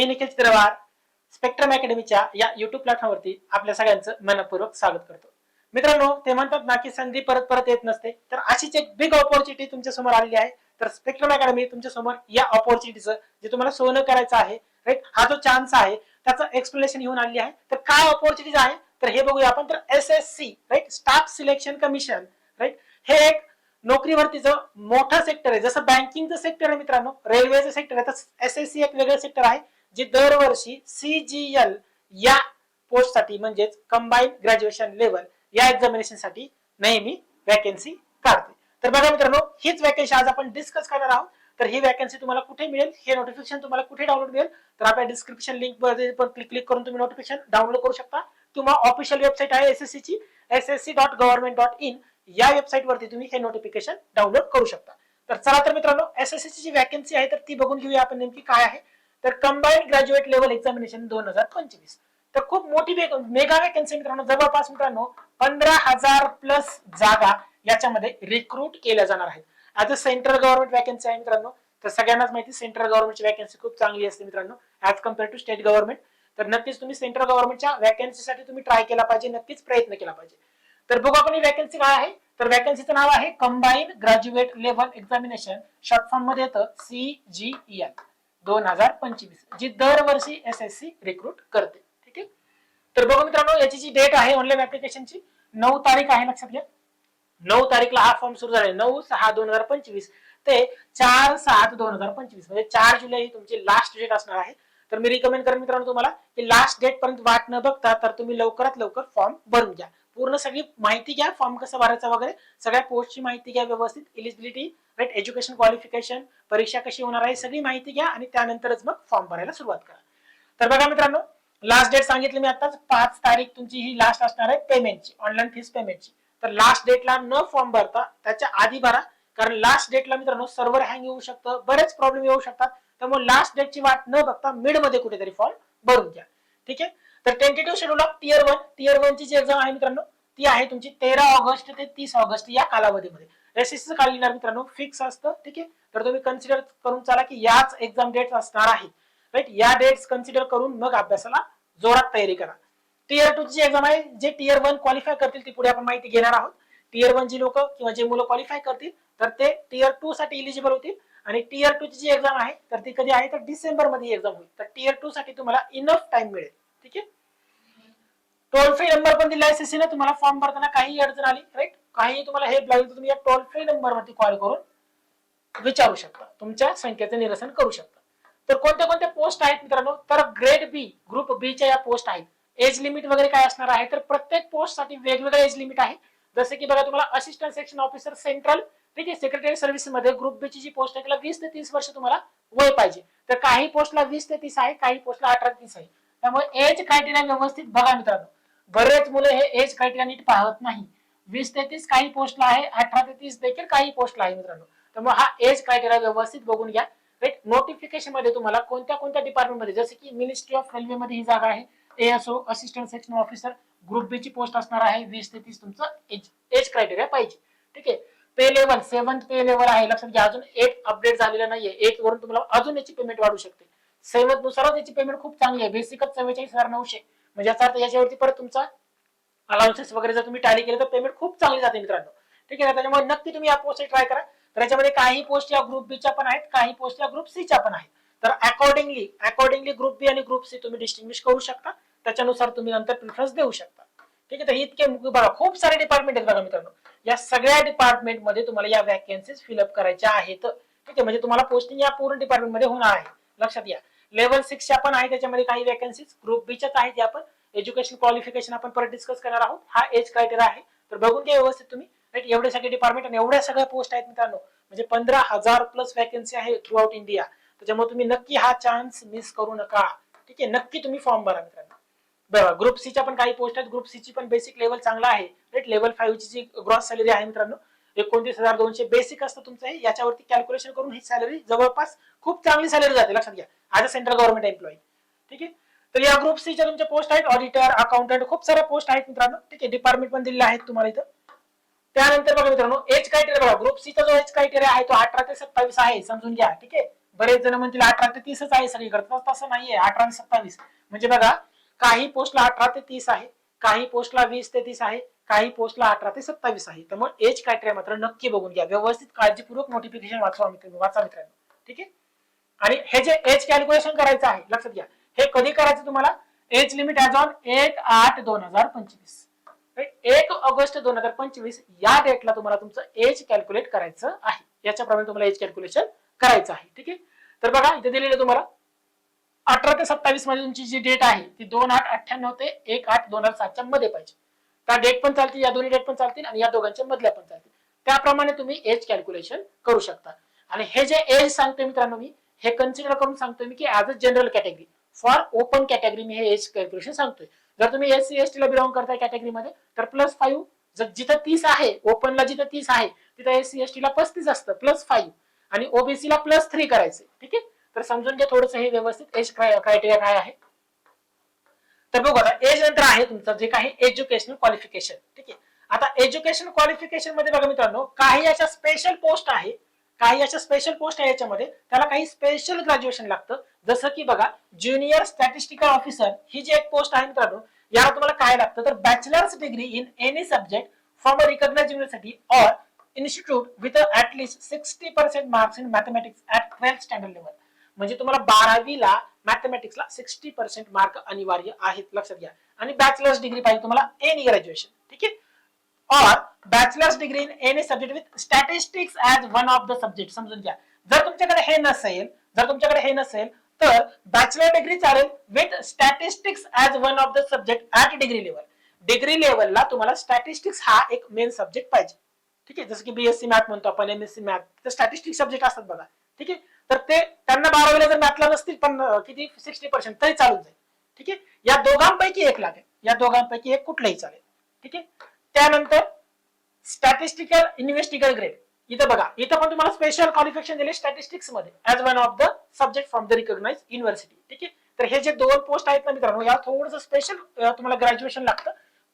मी Nikhil चित्रवार spectrum अकॅडमीच्या या YouTube प्लॅटफॉर्मवरती आपल्या सगळ्यांचं मनपूर्वक स्वागत करतो. मित्रांनो ते म्हणतात ना की संधी परत परत येत नसते. तर अशीच एक बिग ऑपॉर्च्युनिटी तुमच्यासमोर आलेली आहे. तर स्पेक्ट्रम अकॅडमी तुमच्यासमोर या ऑपॉर्च्युनिटीचं जे तुम्हाला सोनं करायचं आहे राईट हा जो चान्स आहे त्याचं एक्सप्लेनेशन घेऊन आलेली आहे. तर काय ऑपॉर्च्युनिटीज आहे? तर हे बघूया आपण. तर S S C right staff selection commission right हे एक नोकरीवरतीचं मोठं सेक्टर आहे. जसं बँकिंगचं सेक्टर आहे मित्रांनो रेल्वेचं सेक्टर आहे. तसं एस एस सी एक वेगळं सेक्टर आहे. जी दरवर्षी सीजीएल या पोस्टसाठी म्हणजेच कंबाईन ग्रॅज्युएशन लेवल या एक्झामिनेशनसाठी नेहमी वॅकन्सी काढते. तर बघा मित्रांनो हीच वॅकन्सी आज आपण डिस्कस करणार आहोत. तर ही वॅकन्सी तुम्हाला कुठे मिळेल? हे नोटिफिकेशन तुम्हाला कुठे डाउनलोड मिळेल? तर आपल्या डिस्क्रिप्शन लिंकमध्ये पण क्लिक क्लिक करून तुम्ही नोटिफिकेशन डाउनलोड करू शकता. किंवा ऑफिशियल वेबसाईट आहे एसएससी एसएससी ची डॉट गव्हर्नमेंट डॉट इन या वेबसाईट वरती तुम्ही हे नोटिफिकेशन डाउनलोड करू शकता. तर चला तर मित्रांनो एसएससी ची जी वॅकन्सी आहे तर ती बघून घेऊया आपण नेमकी काय आहे. तर कंबाईंड ग्रॅज्युएट लेवल एक्झामिनेशन दोन हजार पंचवीस. तर खूप मोठी मेगा वॅकन्सी मित्रांनो जवळपास मित्रांनो पंधरा हजार प्लस जागा याच्यामध्ये रिक्रूट केल्या जाणार आहेत. As a central government vacancy आहे मित्रांनो. तर सगळ्यांनाच माहिती सेंट्रल गव्हर्नमेंटची वॅकन्सी खूप चांगली असते मित्रांनो as compare to state government तर नक्कीच तुम्ही सेंट्रल गव्हर्नमेंटच्या वॅकन्सीसाठी तुम्ही ट्राय केला पाहिजे नक्कीच प्रयत्न केला पाहिजे. तर बघू आपण ही वॅकन्सी काय आहे. तर वॅकन्सीचं नाव आहे combine graduate level examination short फॉर्ममध्ये येतं सीजीएल दोन हजार पंचवीस जी दरवर्षी एस एस सी रिक्रूट करते. ठीक आहे? तर बघा मित्रांनो याची जी डेट आहे ऑनलाईन ऍप्लिकेशनची नऊ तारीख आहे लक्षात घ्या. नऊ तारीखला हा फॉर्म सुरू झाला नऊ सहा दोन हजार पंचवीस ते चार सात दोन हजार पंचवीस. म्हणजे चार जुलै ही तुमची लास्ट डेट असणार आहे. तर मी रिकमेंड करेन मित्रांनो तुम्हाला की लास्ट डेट पर्यंत वाट न बघता तर तुम्ही लवकरात लवकर फॉर्म भरून घ्या. पूर्ण सगळी माहिती घ्या. फॉर्म कसं भरायचा वगैरे सगळ्या पोस्टची माहिती घ्या व्यवस्थित. इलिजिबिलिटी राईट एज्युकेशन क्वालिफिकेशन परीक्षा कशी होणार आहे सगळी माहिती घ्या आणि त्यानंतरच मग फॉर्म भरायला सुरुवात करा. तर बघा मित्रांनो लास्ट डेट सांगितली मी आताच पाच तारीख तुमची ही लास्ट असणार आहे पेमेंटची ऑनलाईन फीस पेमेंटची तर लास्ट डेटला न फॉर्म भरता त्याच्या आधी भरा कारण लास्ट डेटला मित्रांनो सर्व्हर हँग येऊ शकतं बरेच प्रॉब्लेम येऊ शकतात. त्यामुळे लास्ट डेटची वाट न बघता मिडमध्ये कुठेतरी फॉर्म भरून घ्या. ठीक आहे? तर tentative schedule of tier one tier one ची जी एक्झाम आहे मित्रांनो ती आहे तुमची तेरा ऑगस्ट ते तीस ऑगस्ट या कालावधीमध्ये. एसएससी काल येणार मित्रांनो फिक्स असतं ठीक आहे? तर तुम्ही कन्सिडर करून चाला की याच एक्झाम डेट असणार आहे राईट या डेट्स कन्सिडर करून मग अभ्यासाला जोरात तयारी करा. टीयर टू ची एक्झाम आहे जे टीयर वन क्वालिफाय करतील ती पुढे आपण माहिती घेणार आहोत. टीयर वन जी लोक किंवा जे मुलं क्वालिफाय करतील तर ते टीयर टू साठी इलिजिबल होतील. आणि टीयर टू ची जी एक्झाम आहे तर ती कधी आहे तर डिसेंबरमध्ये एक्झाम होईल. तर टीयर टू साठी तुम्हाला इनफ टाइम मिळेल ठीक आहे? टोल फ्री नंबर पण दिला आहे ने तुम्हाला फॉर्म भरताना काही अडचण आली राईट काही तुम्हाला हेल्प लागेल तर तुम्ही या टोल फ्री नंबरवरती कॉल करून विचारू शकता. तुमच्या संख्येचं निरसन करू शकता. तर कोणत्या कोणत्या पोस्ट आहेत मित्रांनो? तर ग्रेड बी ग्रुप बी च्या या पोस्ट आहेत. एज लिमिट वगैरे काय असणार आहे? तर प्रत्येक पोस्टसाठी वेगवेगळं एज लिमिट आहे. जसे की बघा तुम्हाला असिस्टंट सेक्शन ऑफिसर सेंट्रल ठीक आहे सेक्रेटरी सर्व्हिसमध्ये ग्रुप बी ची जी पोस्ट आहे त्याला वीस ते तीस वर्ष तुम्हाला वय पाहिजे. तर काही पोस्टला वीस ते तीस आहे काही पोस्टला अठरा ते तीस आहे. त्यामुळे एज क्रायटेरिया व्यवस्थित बघा मित्रांनो. बरेच मुलं हे एज क्रायटेरिया नीट पाहत नाही. वीस ते तीस काही पोस्टला आहे अठरा ते तीस देखील काही पोस्टला आहे मित्रांनो. त्यामुळे हा एज क्रायटेरिया व्यवस्थित बघून घ्या. राईट नोटिफिकेशनमध्ये तुम्हाला कोणत्या कोणत्या डिपार्टमेंटमध्ये जसं की मिनिस्ट्री ऑफ रेल्वे मध्ये ही जागा आहे ASO assistant section officer group B ची पोस्ट असणार आहे वीस ते तीस तुमचं एज एज क्रायटेरिया पाहिजे. ठीक आहे? Pay level seventh pay level आहे. लक्षात घ्या अजून एट अपडेट झालेला नाहीये. एट वरून तुम्हाला अजून याची पेमेंट वाढू शकते. सेव्हन्थ नुसारच याची पेमेंट खूप चांगली आहे. बेसिकच चव्वेचाळीस हजार नऊशे. म्हणजे याचा अर्थ याच्यावरती परत तुमचा अलाउन्सेस वगैरे जर तुम्ही टॅली केलं तर पेमेंट खूप चांगली जाते मित्रांनो. ठीक आहे त्याच्यामुळे नक्की तुम्ही या पोस्ट ट्राय करा. तर याच्यामध्ये काही पोस्ट या ग्रुप बीच्या पण आहेत काही पोस्ट या ग्रुप सीच्या पण आहेत. तर अकॉर्डिंगली अकॉर्डिंगली ग्रुप बी आणि ग्रुप सी तुम्ही डिस्टिंग्विश करू शकता. त्याच्यानुसार तुम्ही नंतर प्रिफरन्स देऊ शकता. ठीक आहे? तर इतके बघा खूप सारे डिपार्टमेंट आहेत बघा मित्रांनो. या सगळ्या डिपार्टमेंटमध्ये तुम्हाला या वॅकन्सीज फिलअप करायच्या आहेत. ठीक आहे? म्हणजे तुम्हाला पोस्टिंग या पूर्ण डिपार्टमेंटमध्ये होणार आहे. लक्षात घ्या. लेवल सिक्सच्या पण आहे त्याच्यामध्ये काही वॅकन्सीज ग्रुप बीच्याच आहेत या पण. एज्युकेशन क्वालिफिकेशन आपण परत डिस्कस करणार आहोत. हा एज क्रायटेरिया आहे. तर बघून घ्या व्यवस्थित तुम्ही. राईट एवढे सगळे डिपार्टमेंट आणि एवढ्या सगळ्या पोस्ट आहेत मित्रांनो. म्हणजे पंधरा हजार प्लस वॅकन्सी आहे थ्रू आउट इंडिया त्याच्यामुळे तुम्ही नक्की हा चान्स मिस करू नका. ठीक आहे? नक्की तुम्ही फॉर्म भरा मित्रांनो. बघा ग्रुप सीच्या पण काही पोस्ट आहेत. ग्रुप सी ची पण बेसिक लेवल चांगला आहे. राईट लेवल फाईव्ह ची जी ग्रॉस सॅलरी आहे मित्रांनो एकोणतीस हजार दोनशे बेसिक असतं तुमचं हे. याच्यावरती कॅल्क्युलेशन करून ही सॅलरी जवळपास खूप चांगली सॅलरी जाते. लक्षात घ्या. As a central government employee ठीक आहे? तर या ग्रुप सीच्या तुमच्या पोस्ट आहेत ऑडिटर अकाउंटंट खूप साऱ्या पोस्ट आहेत मित्रांनो. ठीक आहे डिपार्टमेंट पण दिलेले आहेत तुम्हाला इथं. त्यानंतर बघा मित्रांनो एज क्रायटेरिया बघा. ग्रुप सीचा जो एज क्रायटेरिया आहे तो अठरा ते सत्तावीस आहे समजून घ्या. ठीक आहे? बरेच जण म्हणतील अठरा ते तीसच आहे सगळीकडे. तसं नाहीये अठरा ते सत्तावीस. म्हणजे बघा काही पोस्टला अठरा ते तीस आहे काही पोस्टला वीस ते तीस आहे काही पोस्टला अठरा ते सत्तावीस आहे. त्यामुळे एज क्रायटेरिया मात्र नक्की बघून घ्या. व्यवस्थित काळजीपूर्वक नोटिफिकेशन वाचवा मित्र वाचा मित्रांनो. ठीक आहे? आणि हे जे एज कॅल्क्युलेशन करायचं आहे लक्षात घ्या. हे कधी करायचं तुम्हाला? एज लिमिट ऍज ऑन एक आठ दोन हजार पंचवीस. एक ऑगस्ट दोन हजार पंचवीस या डेटला तुम्हाला तुमचं एज कॅल्क्युलेट करायचं आहे. याच्याप्रमाणे तुम्हाला एज कॅल्क्युलेशन करायचं आहे. ठीक आहे? तर बघा इथे दिलेलं तुम्हाला अठरा ते सत्तावीसमध्ये तुमची जी डेट आहे ती दोन आठ अठ्ठ्याण्णव ते एक आठ दोन हजार सातच्या मध्ये पाहिजे. त्या डेट पण चालतील या दोन्ही डेट पण चालतील आणि या दोघांच्या मधल्या पण चालतील. त्याप्रमाणे तुम्ही एज कॅल्क्युलेशन करू शकता. आणि हे जे एज सांगतोय मित्रांनो मी हे कन्सिडर करून सांगतोय मी की as a general category for open category मी हे एज कॅल्क्युलेशन सांगतोय. जर तुम्ही एस सी एस टी ला बिलॉंग करताय कॅटेगरीमध्ये तर प्लस फाईव्ह जर जिथं तीस आहे ओपनला जिथं तीस आहे तिथं एस सी एस टी ला पस्तीस असतं प्लस फाईव्ह आणि ओबीसी ला प्लस थ्री करायचे ठीक आहे? तर समजून घ्या थोडंसं हे व्यवस्थित एज क्रायटेरिया काय आहे. तर बघू आता एज नंतर आहे तुमचं जे काही एज्युकेशनल क्वालिफिकेशन ठीक आहे? आता एज्युकेशन क्वालिफिकेशनमध्ये बघा मित्रांनो काही अशा स्पेशल पोस्ट आहे काही अशा स्पेशल पोस्ट आहे याच्यामध्ये त्याला काही स्पेशल ग्रॅज्युएशन लागतं जसं की बघा ज्युनियर स्टॅटिस्टिकल ऑफिसर ही जी एक पोस्ट आहे मित्रांनो याला तुम्हाला काय लागतं? तर bachelors degree in any subject from a recognise university or institute with at least sixty percent marks in mathematics at twelfth standard level म्हणजे तुम्हाला बारावीला मॅथमॅटिक्सला सिक्स्टी पर्सेंट मार्क अनिवार्य आहेत लक्षात घ्या. आणि बॅचलर्स डिग्री पाहिजे तुम्हाला एनी ग्रॅज्युएशन ठीक आहे? और bachelors degree in any subject with statistics as one of the subject समजून घ्या. जर तुमच्याकडे हे नसेल जर तुमच्याकडे हे नसेल तर बॅचलर डिग्री चालेल with statistics as one of the subject at degree level degree लेवलला तुम्हाला स्टॅटिस्टिक्स हा एक मेन सब्जेक्ट पाहिजे. ठीक आहे? जसं की बीएससी मॅथ म्हणतो आपण एमएससी मॅथ तर स्टॅटिस्टिक्स सब्जेक्ट असतात बघा. ठीक आहे? तर ते त्यांना बारावीला जर मॅथला नसतील पण किती? सिक्स्टी पर्सेंट तरी चालून जाईल. ठीक आहे? या दोघांपैकी एक लागेल. या दोघांपैकी एक कुठलंही चालेल. ठीक आहे? त्यानंतर स्टॅटिस्टिकल इन्व्हेस्टिगल ग्रेड इथं बघा. इथं पण तुम्हाला स्पेशल क्वालिफिकेशन दिले स्टॅटिस्टिक्समध्ये as one of the subject from the recognise university ठीक आहे? तर हे जे दोन पोस्ट आहेत ना मित्रांनो या थोडंसं स्पेशल तुम्हाला ग्रॅज्युएशन लागतं.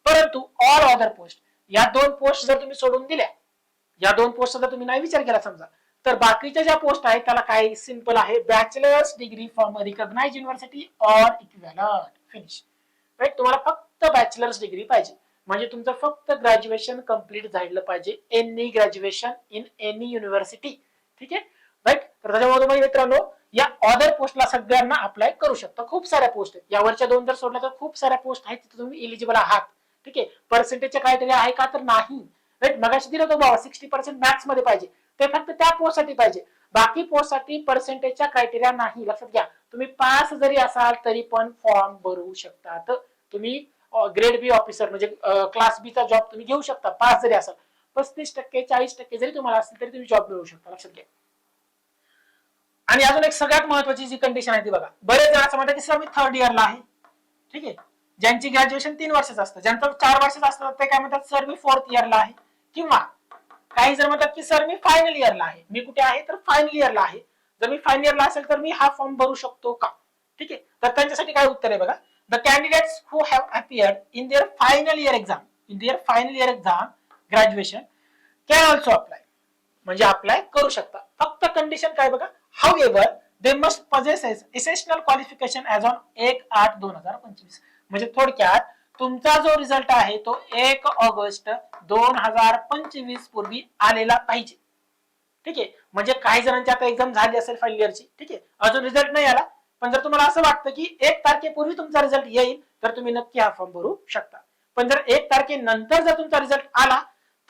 परंतु ऑल अदर पोस्ट या दोन पोस्ट जर तुम्ही सोडून दिल्या या दोन पोस्ट जर तुम्ही नाही विचार केला समजा तर बाकीच्या ज्या पोस्ट आहेत त्याला काय सिंपल आहे. Bachelors degree from recognise university or equivalent finish right तुम्हाला फक्त बॅचलर्स डिग्री पाहिजे. म्हणजे तुमचं फक्त ग्रॅज्युएशन कंप्लीट झालं पाहिजे. Any graduation in any university ठीक आहे? राईट तर त्याच्यामुळे तुम्हाला मित्रांनो या ऑदर पोस्टला सगळ्यांना अप्लाय करू शकता. खूप साऱ्या पोस्ट आहेत. यावरच्या दोन जर सोडल्या तर खूप साऱ्या पोस्ट आहेत तिथे तुम्ही इलिजिबल आहात. ठीक आहे? पर्सेंटेजच्या क्रायटेरिया आहे का? तर नाही. राईट मगाशी दिलं होतं बाबा सिक्स्टी पर्सेंट मॅथ्समध्ये पाहिजे. ते फक्त त्या पोस्टसाठी पाहिजे. बाकी पोस्टसाठी पर्सेंटेजच्या क्रायटेरिया नाही. लक्षात घ्या. तुम्ही पास जरी असाल तरी पण फॉर्म भरू शकता तर तुम्ही ग्रेड बी ऑफिसर म्हणजे क्लास बी चा जॉब तुम्ही घेऊ शकता. पास जरी असाल. पस्तीस टक्के चाळीस टक्के जरी तुम्हाला असेल तरी तुम्ही जॉब मिळवू शकता. लक्षात घ्या. आणि अजून एक सगळ्यात महत्वाची जी कंडिशन आहे ती बघा. बरेच जण असं म्हणतात की सर मी थर्ड इयरला आहे. ठीक आहे? ज्यांची ग्रॅज्युएशन तीन वर्षाचं असतं. ज्यांचं चार वर्षाचं असतं ते काय म्हणतात सर मी फोर्थ इयरला आहे. किंवा काही जर म्हणतात की सर मी फायनल इयरला आहे. मी कुठे आहे? तर फायनल इयरला आहे. जर मी फायनल इयरला असेल तर मी हा फॉर्म भरू शकतो का? ठीक आहे? तर त्यांच्यासाठी काय उत्तर आहे बघा. The candidates who have appeared in their final year exam in their final year exam graduation can also apply म्हणजे अप्लाय करू शकता. फक्त कंडिशन काय बघा? How they must possess essential qualification as on एक आठ दोन हजार पंचवीस. म्हणजे थोडक्यात तुमचा जो रिझल्ट आहे तो एक ऑगस्ट दोन हजार पंचवीस पूर्वी आलेला पाहिजे. ठीक आहे? म्हणजे काही जणांची आता एक्झाम झाली असेल फायनल इयरची ठीक आहे? अजून रिझल्ट नाही आला. पण जर तुम्हाला असं वाटतं की एक तारखेपूर्वी तुमचा रिझल्ट येईल तर तुम्ही नक्की हा फॉर्म भरू शकता. पण जर एक तारखेनंतर जर तुमचा रिझल्ट आला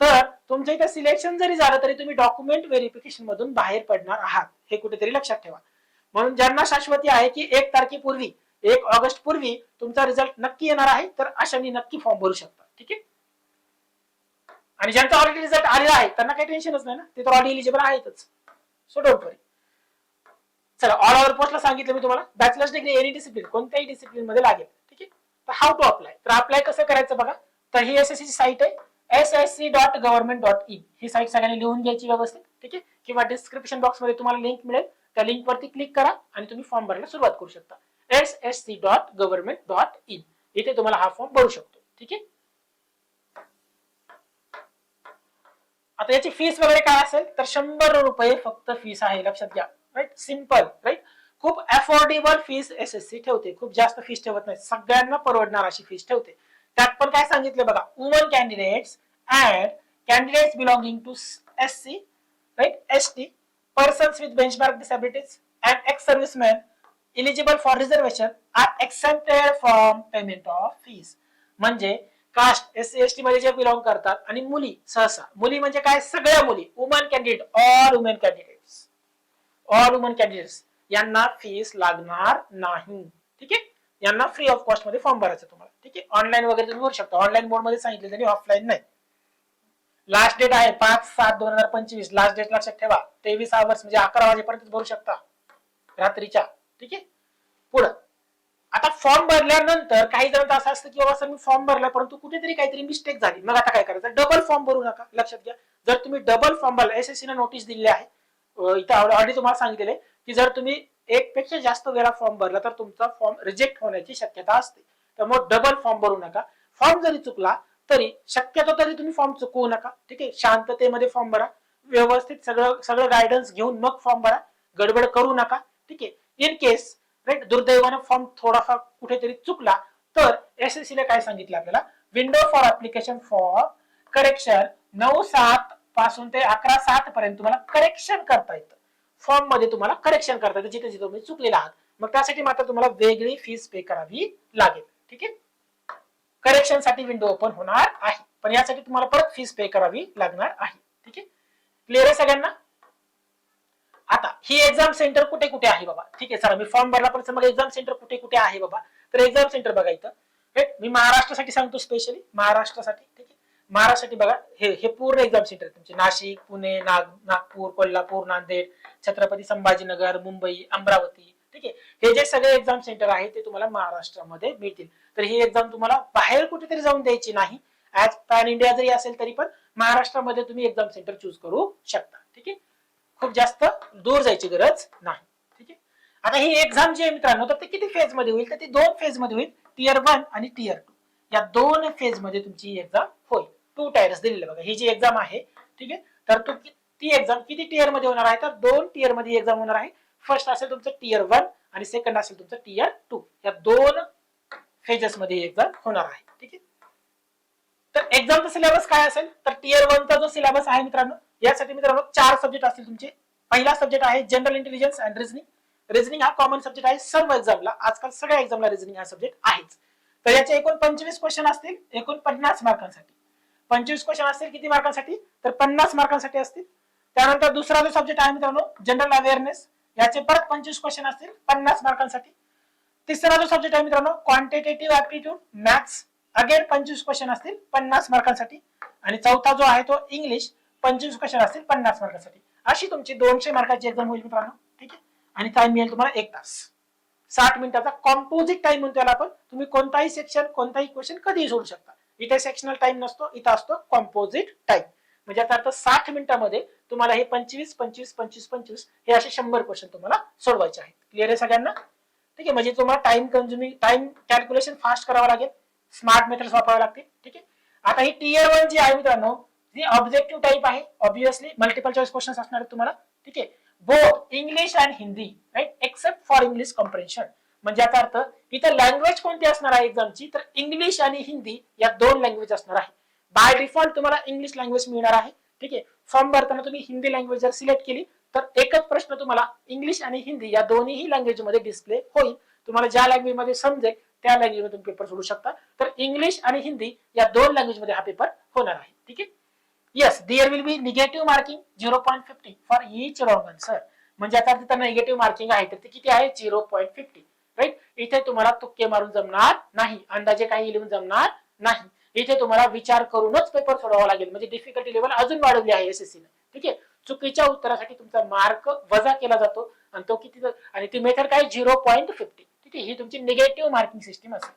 तर तुमच्या इथे सिलेक्शन जरी झालं तरी तुम्ही डॉक्युमेंट व्हेरिफिकेशन मधून बाहेर पडणार आहात. हे कुठेतरी लक्षात ठेवा. म्हणून ज्यांना शाश्वती आहे की एक तारखेपूर्वी एक ऑगस्ट पूर्वी तुमचा रिझल्ट नक्की येणार आहे तर अशांनी नक्की फॉर्म भरू शकता. ठीक आहे? आणि ज्यांचा ऑलरेडी रिझल्ट आलेला आहे त्यांना काही टेन्शनच नाही ना? ते तर ऑलरेडी इलिजिबल आहेतच. सो डोंट वरी चला ऑल ओव्हर पोस्टला सांगितलं मी तुम्हाला. बॅचलर्स डिग्री एनी डिसिप्लिन कोणत्याही डिसिप्लिनमध्ये लागेल. ठीक आहे? तर हाऊ टू अप्लाय तर अप्लाय कसं करायचं बघा? तर ही एस एस सी साईट आहे. S S C dot government dot in he site सगळ्यांनी लिहून घ्यायची व्यवस्थित ठीक आहे? किंवा डिस्क्रिप्शन बॉक्समध्ये तुम्हाला लिंक मिळेल. त्या लिंक वरती क्लिक करा आणि तुम्ही फॉर्म भरायला सुरुवात करू शकता. S S C dot government dot in इथे तुम्हाला हा फॉर्म भरू शकतो ठीक आहे? आता याची फीस वगैरे काय असेल तर शंभर रुपये फक्त फीस आहे लक्षात घ्या. राईट सिंपल राईट खूप affordable fees S S C ठेवते. खूप जास्त फीस ठेवत नाही सगळ्यांना परवडणार अशी फीस ठेवते. त्यात पण काय सांगितलं बघा woman candidates and candidates belonging to S C right S T persons with benchmark disabilities and ex-servicemen eligible for reservation are exempted from payment of fees. म्हणजे caste S C S T मध्ये जे belong करतात आणि मुली, सहसा, मुली म्हणजे काय? सगळ्या मुली woman candidate all women candidates all woman candidates यांना फ़ीस लागणार नाही. ठीक आहे? यांना फ्री ऑफ़ कॉस्ट मध्ये फॉर्म भरायचा तुम्हाला. ठीक आहे? ऑनलाईन वगैरे तुम्ही करू शकता. ऑनलाईन मोडमध्ये सांगितलं ऑफलाईन नाही. लास्ट डेट आहे पाच सात दोन हजार पंचवीस. लास्ट डेट लक्षात ठेवा. तेवीस आवर्स म्हणजे अकरा वाजेपर्यंत भरू शकता. रात्रीच्या. ठीक आहे? पुढं. आता फॉर्म भरल्यानंतर काही जण असं असतं की बाबा सर मी फॉर्म भरला परंतु कुठेतरी काहीतरी मिस्टेक झाली. मग आता काय करायचं? डबल फॉर्म भरू नका. लक्षात घ्या. जर तुम्ही डबल फॉर्म भरला एस ने नोटीस दिली आहे. इथं ऑलरेडी तुम्हाला सांगितलेलं आहे की जर तुम्ही एक पेक्षा जास्त वेळा फॉर्म भरला तर तुमचा फॉर्म रिजेक्ट होण्याची शक्यता असते. त्यामुळे डबल फॉर्म भरू नका. फॉर्म जरी चुकला तरी शक्यतो तरी तुम्ही फॉर्म चुकवू नका. ठीक आहे? शांततेमध्ये फॉर्म भरा. व्यवस्थित सगळं सगळं गायडन्स घेऊन मग फॉर्म भरा. गडबड करू नका. ठीक आहे? इन केस राईट दुर्दैवानं फॉर्म थोडाफार कुठेतरी चुकला तर एस एस ला काय सांगितलं आपल्याला? Window for application for correction नऊ सात पासून ते अकरा सात पर्यंत तुम्हाला करेक्शन करता येतं. फॉर्ममध्ये तुम्हाला करेक्शन करता येतं जिथे जिथे तुम्ही चुकलेला आहात. मग त्यासाठी मात्र तुम्हाला वेगळी फीस पे करावी लागेल. ठीक आहे? करेक्शनसाठी विंडो ओपन होणार आहे. पण यासाठी तुम्हाला परत फीस पे करावी लागणार आहे. ठीक आहे? क्लिअर आहे सगळ्यांना? आता ही एक्झाम सेंटर कुठे कुठे आहे बाबा? ठीक आहे सर मी फॉर्म भरला पण मग एक्झाम सेंटर कुठे कुठे आहे बाबा? तर एक्झाम सेंटर बघा इथं. मी महाराष्ट्रासाठी सांगतो स्पेशली महाराष्ट्रासाठी ठीक आहे? महाराष्ट्रासाठी बघा हे हे पूर्ण एक्झाम सेंटर तुमचे. नाशिक पुणे नाग नागपूर कोल्हापूर नांदेड छत्रपती संभाजीनगर मुंबई अमरावती ठीक आहे? हे जे सगळे एक्झाम सेंटर आहे ते तुम्हाला महाराष्ट्रामध्ये मिळतील. तर ही एक्झाम तुम्हाला बाहेर कुठेतरी जाऊन द्यायची नाही. ऍज पॅन इंडिया जरी असेल तरी पण महाराष्ट्रामध्ये तुम्ही एक्झाम सेंटर चूज करू शकता. ठीक आहे? खूप जास्त दूर जायची गरज नाही. ठीक आहे? आता ही एक्झाम जी आहे मित्रांनो तर ते किती फेजमध्ये होईल? तर ती दोन फेजमध्ये होईल. टियर वन आणि टियर टू या दोन फेजमध्ये तुमची एक्झाम होईल. टू टायर्स दिलेले बघा. ही जी एक्झाम आहे ठीक आहे? तर तू ती एक्झाम किती टियरमध्ये होणार आहे? तर दोन टियरमध्ये एक्झाम होणार आहे. फर्स्ट असेल तुमचं टीयर वन आणि सेकंड असेल तुमचं टीयर टू या दोन फेजेस मध्ये एक्झाम होणार आहे. ठीक आहे? तर एक्झामचा सिलेबस काय असेल? तर टीयर वनचा जो सिलेबस आहे मित्रांनो यासाठी मित्रांनो चार सब्जेक्ट असतील तुमचे. पहिला सब्जेक्ट आहे general intelligence and reasoning reasoning हा कॉमन सब्जेक्ट आहे सर्व एक्झामला आजकाल सगळ्या एक्झामला रिझनिंग हा सब्जेक्ट आहेच. तर याचे एकूण पंचवीस क्वेश्चन असतील एकूण पन्नास मार्कांसाठी. पंचवीस क्वेश्चन असतील किती मार्कांसाठी? तर पन्नास मार्कांसाठी असतील. त्यानंतर दुसरा जो सब्जेक्ट आहे मित्रांनो जनरल अवेअरनेस याचे परत पंचवीस क्वेश्चन असतील पन्नास मार्कांसाठी. तिसरा जो सब्जेक्ट आहे मित्रांनो क्वांटिटेटिव्ह ऍप्टिट्यूड मॅथ्स अगेन पंचवीस क्वेश्चन असतील पन्नास मार्कांसाठी. आणि चौथा जो आहे तो इंग्लिश पंचवीस क्वेश्चन असतील पन्नास मार्कांसाठी. अशी तुमची दोनशे मार्काची एक्झाम होईल मित्रांनो ठीक आहे? आणि टाइम मिळेल तुम्हाला एक तास. साठ मिनिटाचा कॉम्पोजिट टाइम म्हणतो याला आपण. तुम्ही कोणताही सेक्शन कोणताही क्वेश्चन कधीही सोडू शकता. इथे सेक्शनल टाइम नसतो इथं असतो कॉम्पोजिट टाइम म्हणजे याचा अर्थ साठ मिनिटामध्ये तुम्हाला हे पंचवीस पंचवीस पंचवीस पंचवीस हे असे शंभर क्वेश्चन तुम्हाला सोडवायचे आहेत. क्लिअर आहे सगळ्यांना? ठीक आहे म्हणजे तुम्हाला time consuming time calculation fast करावं लागेल. स्मार्ट मेथड्स वापरावे लागतील. ठीक आहे? आता ही टीयर वन जी आहे मित्रांनो जी ऑब्जेक्टिव्ह टाईप आहे ऑब्विसली मल्टिपल चॉईस क्वेश्चन असणार तुम्हाला. ठीक आहे? Both English and Hindi right except for English comprehension म्हणजे याचा अर्थ इथं लँग्वेज कोणती असणार आहे एक्झामची तर इंग्लिश आणि हिंदी या दोन लँग्वेज असणार आहे बाय डिफॉल्ट तुम्हाला इंग्लिश लँग्वेज मिळणार आहे. ठीक आहे? फॉर्म भरताना तुम्ही हिंदी लँग्वेज जर सिलेक्ट केली तर एकच प्रश्न तुम्हाला इंग्लिश आणि हिंदी या दोन्ही लँग्वेजमध्ये डिस्प्ले होईल. तुम्हाला ज्या लँग्वेजमध्ये समजेल त्या लँग्वेजमध्ये तुम्ही पेपर सोडू शकता. तर इंग्लिश आणि हिंदी या दोन लँग्वेजमध्ये हा पेपर होणार आहे. ठीक आहे? Yes there will be negative marking zero point fifty for each wrong answer म्हणजे आता तिथं निगेटिव्ह मार्किंग आहे तर ते किती आहे? झिरो पॉईंट फिफ्टी राईट इथे तुम्हाला तुक्के मारून जमणार नाही. अंदाजे काही लिहून जमणार नाही. इथे तुम्हाला विचार करूनच पेपर सोडवा लागेल. म्हणजे डिफिकल्टी लेवल अजून वाढवली आहे एसएससी ने. ठीक आहे? चुकीच्या उत्तरासाठी तुमचा मार्क वजा केला जातो आणि तो किती आणि ती मेथड काय? झिरो पॉईंट फिफ्टी ठीक आहे? ही तुमची निगेटिव्ह मार्किंग सिस्टीम असेल.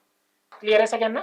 क्लिअर आहे सगळ्यांना?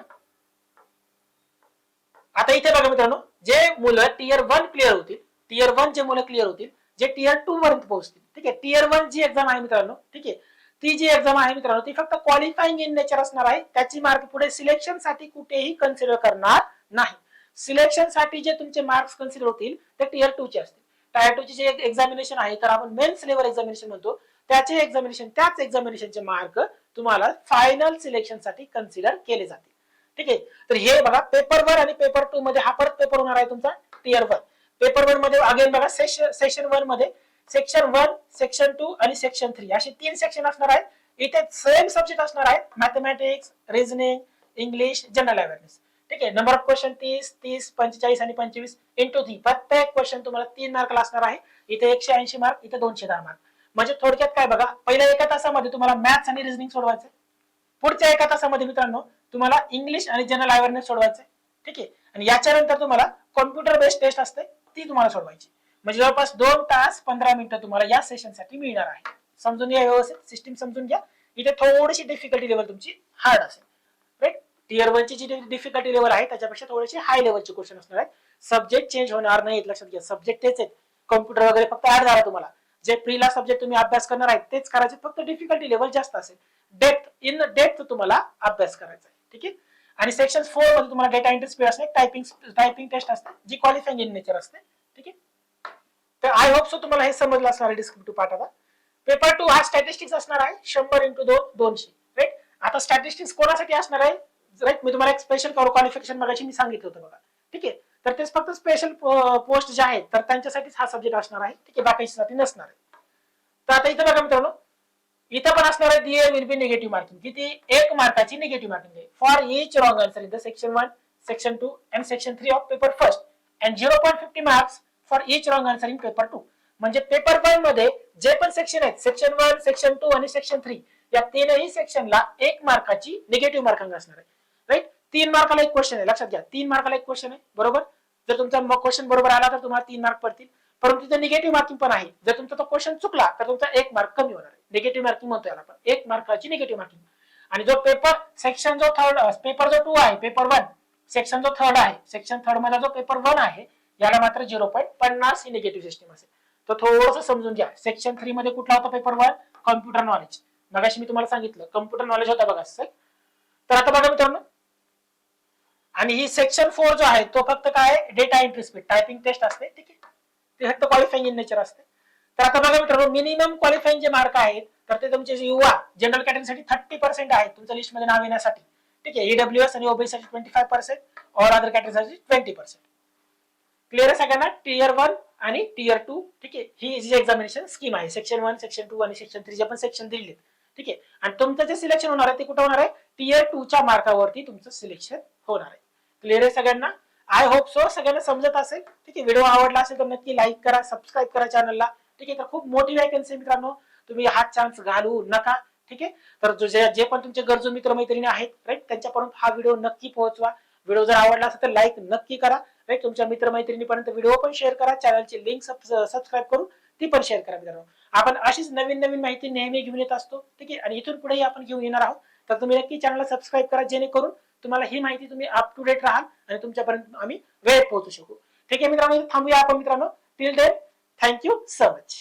आता इथे बघा मित्रांनो जे मुलं टीयर वन क्लिअर होतील टीयर वन जे मुलं क्लिअर होतील जे टीयर टू पर्यंत पोहोचतील ठीक आहे? टीयर वन जी एक्झाम आहे मित्रांनो ठीक आहे? ती जी एक्झाम आहे मित्रांनो ती फक्त क्वालिफाईंग इन नेचर असणार आहे. त्याची मार्क पुढे सिलेक्शनसाठी कुठेही कन्सिडर करणार नाही. सिलेक्शनसाठी जे तुमचे मार्क्स कन्सिडर होतील ते टीयर टू चे असतील. टायर टू ची जे एक्झामिनेशन आहे तर आपण मेन्स लेवल एक्झामिनेशन म्हणतो. त्याचे एक्झामिनेशन त्याच एक्झामिनेशनचे मार्क तुम्हाला फायनल सिलेक्शनसाठी कन्सिडर केले जातील. ठीक आहे? तर हे बघा पेपर वन आणि पेपर टू मध्ये हा परत पेपर होणार आहे तुमचा टीयर वन पेपर वनमध्ये अगेन बघा सेशन सेशन वनमध्ये सेक्शन वन सेक्शन टू आणि सेक्शन थ्री असे तीन सेक्शन असणार आहेत. इथे सेम सब्जेक्ट असणार आहेत. Mathematics reasoning English general awareness ठीक आहे? नंबर ऑफ क्वेश्चन तीस तीस पंचेचाळीस आणि पंचवीस इंटू थ्री प्रत्येक क्वेश्चन तुम्हाला तीन मार्कला असणार आहे. इथे एकशे ऐंशी मार्क इथे दोनशे दहा मार्क म्हणजे थोडक्यात काय बघा? पहिल्या एका तासामध्ये तुम्हाला मॅथ्स आणि रिझनिंग सोडवायचं पुढच्या एका तासामध्ये मित्रांनो तुम्हाला इंग्लिश आणि जनरल अवेअरनेस सोडवायचं ठीक आहे? आणि याच्यानंतर तुम्हाला कॉम्प्युटर बेस्ड टेस्ट असते. ती तुम्हाला सोडवायची. म्हणजे जवळपास दोन तास पंधरा मिनिटं तुम्हाला या सेशनसाठी मिळणार आहे. समजून घ्या व्यवस्थित सिस्टीम समजून घ्या. इथे थोडीशी डिफिकल्टी लेवल तुमची हार्ड असेल. राईट टीयर वनची जी डिफिकल्टी लेवल आहे त्याच्यापेक्षा थोडेसे हाय लेवलचे क्वेश्चन असणार आहेत. सब्जेक्ट चेंज होणार नाहीत लक्षात घ्या. सब्जेक्ट तेच आहेत. कॉम्प्युटर वगैरे फक्त ऍड झाला तुम्हाला. जे प्रीला सब्जेक्ट तुम्ही अभ्यास करणार आहेत तेच करायचे. फक्त डिफिकल्टी लेवल जास्त असेल. डेप्थ इन डेप्थ तुम्हाला अभ्यास करायचा आहे. ठीक आहे? आणि सेक्शन फोरमध्ये तुम्हाला डेटा एंट्री स्पीड असते. टायपिंग टायपिंग टेस्ट असते जी क्वालिफाईंग इन नेचर असते. तर आय होप सो तुम्हाला हे समजलं असणार आहे डिस्क्रिप्टिव्ह पार्ट आता. पेपर टू हा स्टॅटिस्टिक्स असणार आहे शंभर इंटू दोन दोनशे राईट आता स्टॅटिस्टिक्स कोणासाठी असणार आहे? राईट मी तुम्हाला एक स्पेशल क्वालिफिकेशन मगाशी मी सांगितलं होतं बघा. ठीक आहे? तर तेच फक्त स्पेशल पोस्ट जे आहेत तर त्यांच्यासाठीच हा सब्जेक्ट असणार आहे. ठीक आहे? बाकीच्यासाठी नसणार आहे. तर आता इथं बघा मित्रांनो इथं पण असणार आहे दिए विल बी निगेटिव्ह मार्किंग किती? एक मार्काची निगेटिव्ह मार्किंग आहे. For each wrong answer in the section one section two and section three of paper first and zero point fifty marks for each wrong answer in paper two म्हणजे paper वनमध्ये जे पण section आहेत section one section two आणि section three या तीनही सेक्शनला एक मार्काची निगेटिव्ह मार्किंग असणार आहे. राईट तीन मार्काला एक क्वेश्चन आहे. लक्षात घ्या तीन मार्काला एक क्वेश्चन आहे. बरोबर? जर तुमचा क्वेश्चन बरोबर आला तर तुम्हाला तीन मार्क पडतील. परंतु तिथे निगेटिव्ह मार्किंग पण आहे. जर तुमचा तो क्वेश्चन चुकला तर तुमचा एक मार्क कमी होणार आहे. निगेटिव्ह मार्किंग म्हणतो याला आपण. एक मार्काची निगेटिव्ह मार्किंग आणि जो पेपर सेक्शन जो थर्ड पेपर जो टू आहे पेपर वन सेक्शन जो थर्ड आहे सेक्शन थर्डमध्ये जो पेपर वन आहे याला मात्र झिरो पॉईंट पन्नास ही निगेटिव्ह सिस्टीम असेल. तर थोडंसं समजून घ्या. सेक्शन थ्री मध्ये कुठला होता पेपर वन कॉम्प्युटर नॉलेज मगाशी मी तुम्हाला सांगितलं कम्प्युटर नॉलेज होता बघा सर. तर आता बघा मित्रांनो. आणि ही सेक्शन फोर जो आहे तो फक्त काय data entry speed typing test असते ठीक आहे? ते फक्त क्वालिफाईंग इन नेचर असते. तर आता बघा मित्रांनो मिनिमम क्वालिफाईंग जे मार्क आहेत तर ते तुमचे जे युवा जनरल कॅटेगरीसाठी थर्टी पर्सेंट आहेत तुमच्या लिस्टमध्ये नाव येण्यासाठी. ठीक आहे? ईडब्ल्यू एस आणि ओबीसी साठी ट्वेंटी फाय पर्सेंट और अदर कॅटेगरीसाठी ट्वेंटी पर्सेंट क्लिअर आहे सगळ्यांना? टीयर वन आणि टीयर टू ठीक आहे? ही जी एक्झामिनेशन स्कीम आहे सेक्शन वन सेक्शन टू आणि सेक्शन थ्री जे पण सेक्शन दिले ठीक आहे? आणि तुमचं जे सिलेक्शन होणार आहे ते कुठं होणार आहे? टीयर टू च्या मार्कावरती तुमचं सिलेक्शन होणार आहे. क्लिअर आहे सगळ्यांना? आय होप सो सगळ्यांना समजत असेल ठीक आहे? व्हिडिओ आवडला असेल तर नक्की लाईक करा सबस्क्राईब करा चॅनलला ठीक आहे? तर खूप मोठी वॅकन्सी मित्रांनो. तुम्ही हा चान्स घालवू नका ठीक आहे? तर जो जे जे पण तुमचे गरजू मित्र मैत्रिणी आहेत राईट त्यांच्यापर्यंत हा व्हिडिओ नक्की पोहोचवा. व्हिडिओ जर आवडला असेल तर लाईक नक्की करा. राईट तुमच्या मित्र मैत्रिणीपर्यंत व्हिडिओ पण शेअर करा. चॅनलची लिंक सबस्क्राईब करून ती पण शेअर करा मित्रांनो. आपण अशीच नवीन नवीन माहिती नेहमी घेऊन येत असतो. ठीक आहे? आणि इथून पुढेही आपण घेऊन येणार आहोत. तर तुम्ही नक्की चॅनलला सबस्क्राईब करा. जेणेकरून तुम्हाला ही माहिती तुम्ही अप टू डेट राहाल आणि तुमच्यापर्यंत आम्ही वेळेत पोहोचू शकू. ठीक आहे मित्रांनो? थांबूया आपण मित्रांनो. Till then thank you so much